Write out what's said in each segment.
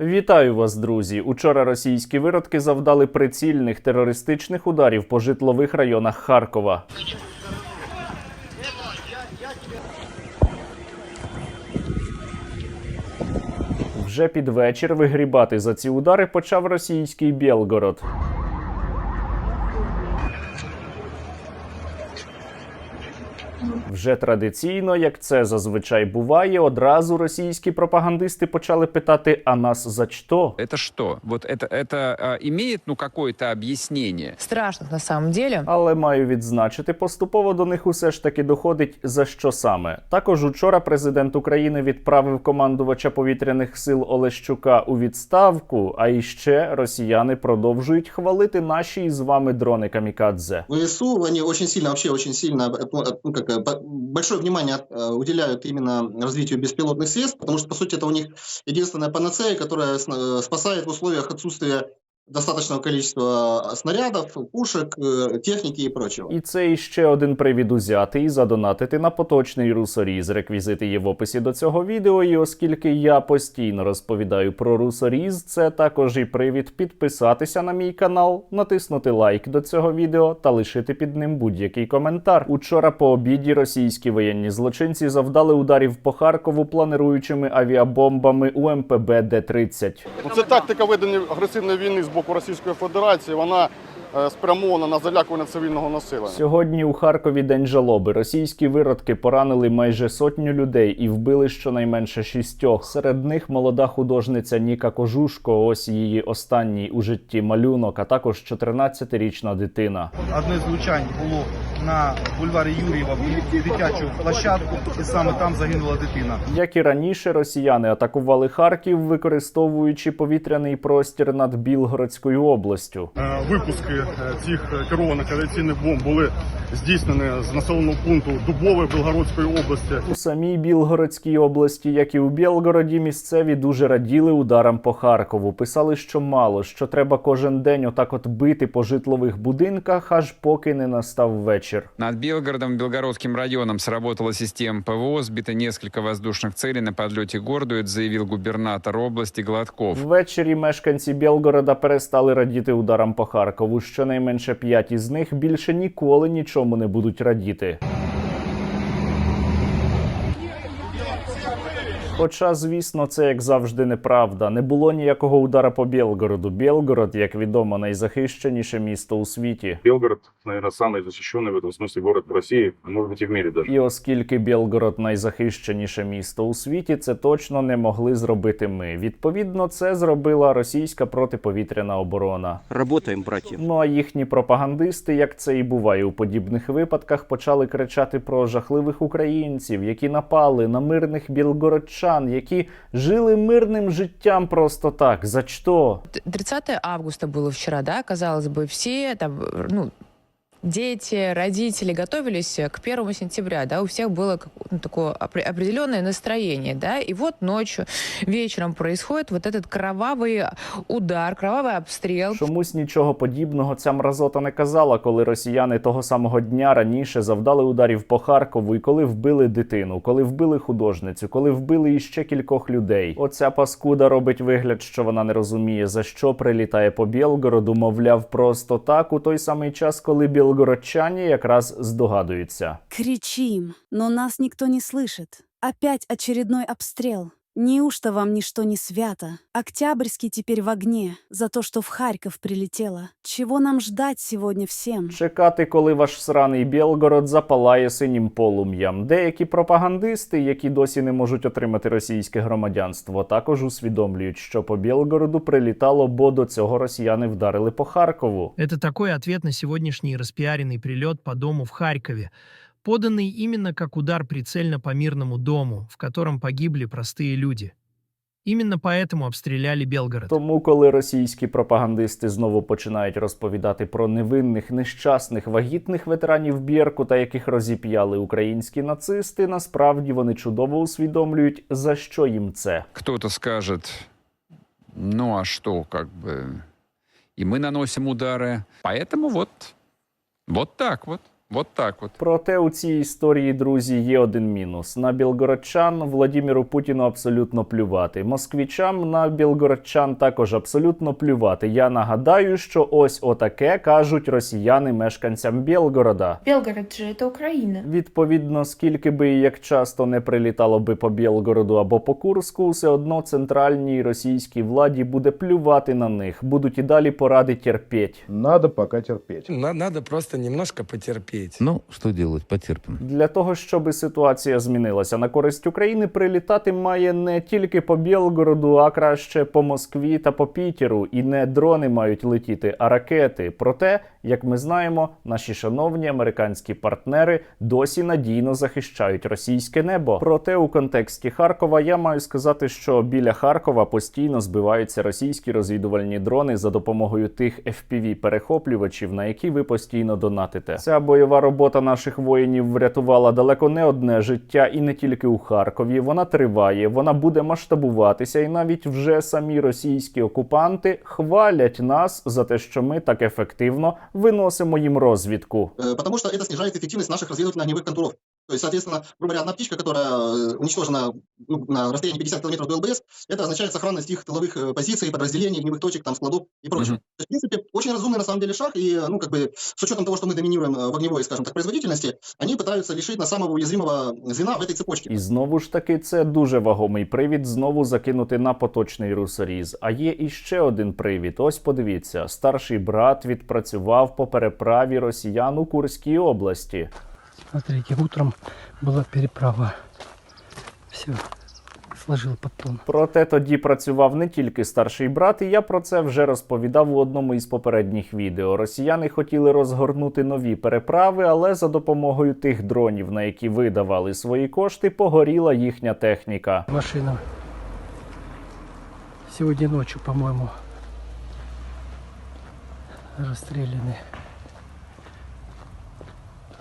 Вітаю вас, друзі! Учора російські виродки завдали прицільних терористичних ударів по житлових районах Харкова. Вже під вечір вигрібати за ці удари почав російський Білгород. Вже традиційно, як це зазвичай буває, одразу російські пропагандисти почали питати: а нас за що? Это что? Вот это, это а, имеет ну какое-то объяснение? страшных на самом деле. Але маю відзначити, поступово до них усе ж таки доходить за що саме. Також учора президент України відправив командувача повітряних сил Олещука у відставку. А іще росіяни продовжують хвалити наші із вами дрони камікадзе. ВСУ, они очень сильно, вообще очень сильно, э, ну, как, э, по- большое внимание э, уделяют именно развитию беспилотных средств, потому что, по сути, это у них единственная панацея, которая сна- э, спасает в условиях отсутствия достаточного количества снарядов, пушек, э, техники и прочего. І це іще один привід узяти і задонатити на поточний русоріз. Реквізити є в описі до цього відео. І оскільки я постійно розповідаю про русоріз, це також і привід підписатися на мій канал, натиснути лайк до цього відео та лишити під ним будь-який коментар. Учора по обіді російські воєнні злочинці завдали ударів по Харкову планируючими авіабомбами УМПБ Д-30. Ну, Це тактика ведення агресивної війни з боку Російської Федерації. Вона е, спрямована на залякування цивільного населення. Сьогодні у Харкові день жалоби. Російські виродки поранили майже сотню людей і вбили щонайменше шістьох. Серед них молода художниця Ніка Кожушко. Ось її останній у житті малюнок, а також 14-річна дитина. Одне з влучань було на бульварі Юрієва в дитячу площадку, і саме там загинула дитина. Як і раніше, росіяни атакували Харків, використовуючи повітряний простір над Білгородською областю. Е, Випуски е, цих е, керованих авіаційних бомб були здійснені з населеного пункту Дубове Білгородської області. У самій Білгородській області, як і у Білгороді, місцеві дуже раділи ударам по Харкову. Писали, що мало, що треба кожен день отак от бити по житлових будинках, аж поки не настав вечір. Над Белгородом и Белгородским районом сработала система ПВО, сбито несколько воздушных целей на подлете к городу, это губернатор области Гладков. Ввечері мешканці Білгорода перестали радіти ударам по Харкову. Щонайменше п'ять із них більше ніколи нічому не будуть радіти. Хоча, звісно, це як завжди неправда. Не було ніякого удара по Білгороду. Білгород, як відомо, найзахищеніше місто у світі. Белгород, наверное, самый защищенный в этом смысле город в России, а может быть и в мире даже. І оскільки Білгород найзахищеніше місто у світі, це точно не могли зробити ми. Відповідно, це зробила російська протиповітряна оборона. Работаем, братья. Ну а їхні пропагандисти, як це і буває у подібних випадках, почали кричати про жахливих українців, які напали на мирних білгородчан, які жили мирним життям просто так. За що? 30 августа было вчера, да, казалось бы, все там, ну, дети, родители готовились к 1 сентября, да, у всех было как- ну, такое опре- определенное настроение, да, и вот ночью, вечером происходит вот этот кровавый удар, кровавый обстрел. Чомусь нічого подібного ця мразота не казала, коли росіяни того самого дня раніше завдали ударів по Харкову, і коли вбили дитину, коли вбили художницю, коли вбили іще кількох людей. Оця паскуда робить вигляд, що вона не розуміє, за що прилітає по Білгороду, мовляв, просто так у той самий час, коли білгородчані якраз здогадуються. Кричим, но нас никто не слышит. Опять очередной обстрел. Неужто вам ничто не свято? Октябрьский теперь в огне за то, что в Харьков прилетело. Чего нам ждать сегодня всем? Чекати, коли ваш сраний Білгород запалає синім полум'ям. Деякі пропагандисти, які досі не можуть отримати російське громадянство, також усвідомлюють, що по Білгороду прилітало, бо до цього росіяни вдарили по Харкову. Это такой ответ на сегодняшний распиаренный прилет по дому в Харькове, поданный именно как удар прицельно по мирному дому, в котором погибли простые люди. Именно поэтому обстреляли Белгород. Тому, коли російські пропагандисти знову починають розповідати про невинних, нещасних, вагітних ветеранів Біркута, яких розіп'яли українські нацисти, насправді вони чудово усвідомлюють, за що їм це. Кто-то скажет, ну а что, как бы, и мы наносим удары. Поэтому вот, вот так вот. Вот так вот. Проте у цій історії, друзі, є один мінус: на білгородчан Владіміру Путіну абсолютно плювати. Москвічам на білгородчан також абсолютно плювати. Я нагадаю, що ось отаке кажуть росіяни мешканцям Білгорода. Белгород же это Украина. Відповідно, скільки би і як часто не прилітало би по Білгороду або по Курску, все одно центральній російській владі буде плювати на них, будуть і далі поради терпіть. Надо пока терпеть. Надо просто немножко потерпеть. Ну, що делать, потерпимо. Для того, щоб ситуація змінилася на користь України, прилітати має не тільки по Білгороду, а краще по Москві та по Пітеру. І не дрони мають летіти, а ракети. Проте, як ми знаємо, наші шановні американські партнери досі надійно захищають російське небо. Проте у контексті Харкова я маю сказати, що біля Харкова постійно збиваються російські розвідувальні дрони за допомогою тих fpv перехоплювачів, на які ви постійно донатите. Ця бойова робота наших воїнів врятувала далеко не одне життя, і не тільки у Харкові. Вона триває, вона буде масштабуватися, і навіть вже самі російські окупанти хвалять нас за те, що ми так ефективно виносимо їм розвідку. Э, Потому что это снижает эффективность наших разведывательно-огневых контуров. То есть, соответственно, грубо говоря, одна птичка, которая э, уничтожена ну, на расстоянии 50 километров до ЛБС, это означает сохранность их тыловых э, позиций, подразделений, огневых точек, там, складов и прочего. Мгм. То есть, в принципе, очень разумный на самом деле шаг, и, э, ну, как бы, с учетом того, что мы доминируем э, в огневой, скажем так, производительности, они пытаются лишить нас самого уязвимого звена в этой цепочке. І знову ж таки, це дуже вагомий привід знову закинути на поточний русоріз. А є іще один привід. Ось подивіться: старший брат відпрацював по переправі росіян у Курській області. Смотрите, утром была переправа. Все, сложил подтон. Проте тоді працював не тільки старший брат, і я про це вже розповідав у одному із попередніх відео. Росіяни хотіли розгорнути нові переправи, але за допомогою тих дронів, на які видавали свої кошти, погоріла їхня техніка. Машина сегодня ночью, по-моему, расстреляны.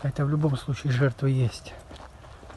Хотя в любом случае жертвы есть.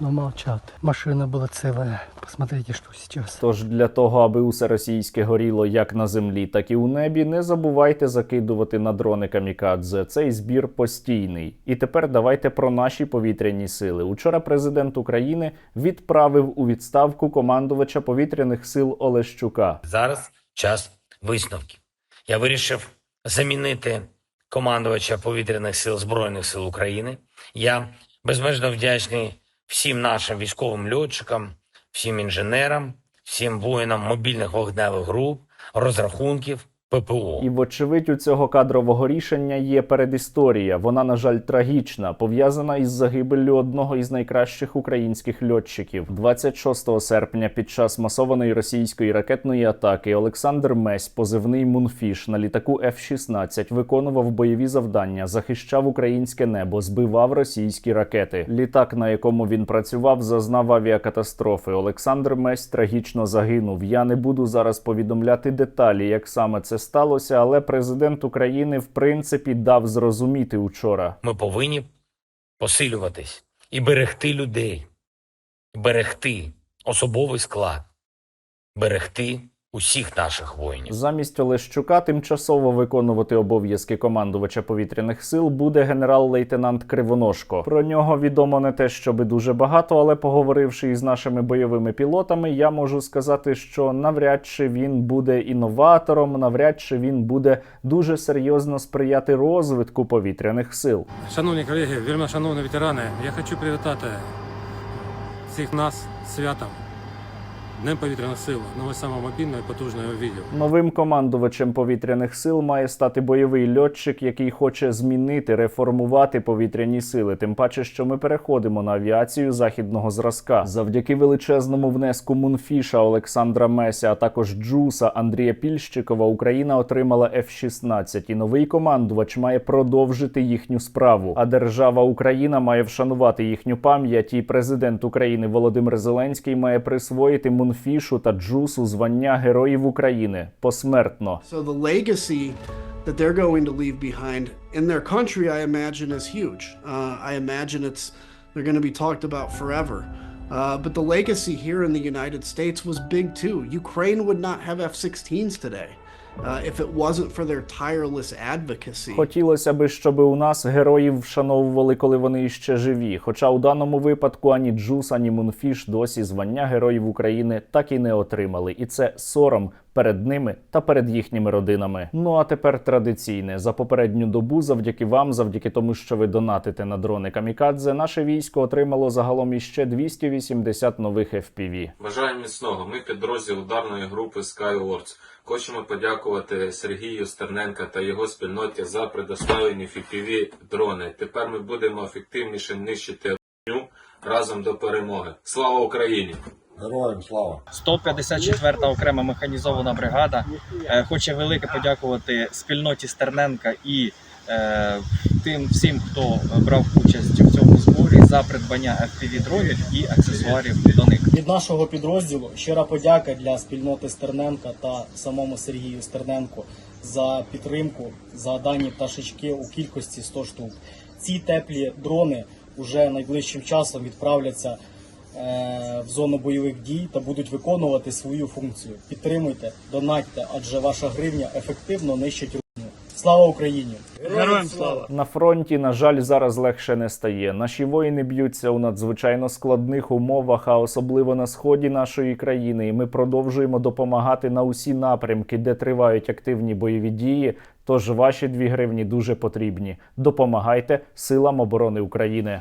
Но молчат. Машина была целая. Посмотрите, что сейчас. Тож для того, аби усе російське горіло як на землі, так і у небі, не забувайте закидувати на дрони камікадзе. Цей збір постійний. І тепер давайте про наші повітряні сили. Учора президент України відправив у відставку командувача повітряних сил Олещука. Зараз час висновків. Я вирішив замінити командувача повітряних сил Збройних сил України. Я безмежно вдячний всім нашим військовим льотчикам, всім інженерам, всім воїнам мобільних вогневих груп, розрахунків ППО. І вочевидь у цього кадрового рішення є передісторія. Вона, на жаль, трагічна, пов'язана із загибеллю одного із найкращих українських льотчиків. 26 серпня, під час масованої російської ракетної атаки, Олександр Месь, позивний Мунфіш на літаку F-16, виконував бойові завдання, захищав українське небо, збивав російські ракети. Літак, на якому він працював, зазнав авіакатастрофи. Олександр Месь трагічно загинув. Я не буду зараз повідомляти деталі, як саме це сталося, але президент України в принципі дав зрозуміти учора. Ми повинні посилюватись і берегти людей, берегти особовий склад, берегти усіх наших воїнів. Замість Олещука тимчасово виконувати обов'язки командувача повітряних сил буде генерал-лейтенант Кривоножко. Про нього відомо не те, щоби дуже багато, але поговоривши із нашими бойовими пілотами, я можу сказати, що навряд чи він буде інноватором, навряд чи він буде дуже серйозно сприяти розвитку повітряних сил. Шановні колеги, вельми шановні ветерани, я хочу привітати всіх нас святом. Днем повітряних сил, нове самомобільне і потужне відео. Новим командувачем повітряних сил має стати бойовий льотчик, який хоче змінити, реформувати повітряні сили. Тим паче, що ми переходимо на авіацію західного зразка. Завдяки величезному внеску Мунфіша Олександра Меся, а також Джуса Андрія Пільщикова, Україна отримала F-16, і новий командувач має продовжити їхню справу. А держава Україна має вшанувати їхню пам'ять. І президент України Володимир Зеленський має присвоїти Мунфішу та Джусу звання Героїв України посмертно. So the legacy that they're going to leave behind in their country, I imagine, is huge. Uh, I imagine it's they're going be talked about forever. Uh, but the legacy here in the United States was big too. Ukraine would not have F-16s today uh. Хотілося би, щоб у нас героїв вшановували, коли вони іще живі. Хоча у даному випадку ані Джус, ані Мунфіш досі звання героїв України так і не отримали, і це сором перед ними та перед їхніми родинами. Ну а тепер традиційне за попередню добу, завдяки вам, завдяки тому, що ви донатите на дрони Камікадзе, наше військо отримало загалом іще 280 нових FPV. Бажаю міцного. Ми підрозділ ударної групи Skywars. Хочемо подякувати Сергію Стерненка та його спільноті за предоставлені FPV дрони. Тепер ми будемо ефективніше нищити разом до перемоги. Слава Україні! Героям слава! 154-та окрема механізована бригада е, хоче велике подякувати спільноті Стерненка і е, тим всім, хто брав участь в цьому зборі за придбання FPV дронів і аксесуарів до них. Від нашого підрозділу щира подяка для спільноти Стерненка та самому Сергію Стерненку за підтримку, за дані пташечки у кількості 100 штук. Ці теплі дрони вже найближчим часом відправляться в зону бойових дій та будуть виконувати свою функцію. Підтримуйте, донатьте, адже ваша гривня ефективно нищить русню. Слава Україні! Героям слава! На фронті, на жаль, зараз легше не стає. Наші воїни б'ються у надзвичайно складних умовах, а особливо на сході нашої країни. І ми продовжуємо допомагати на усі напрямки, де тривають активні бойові дії. Тож ваші дві гривні дуже потрібні. Допомагайте силам оборони України.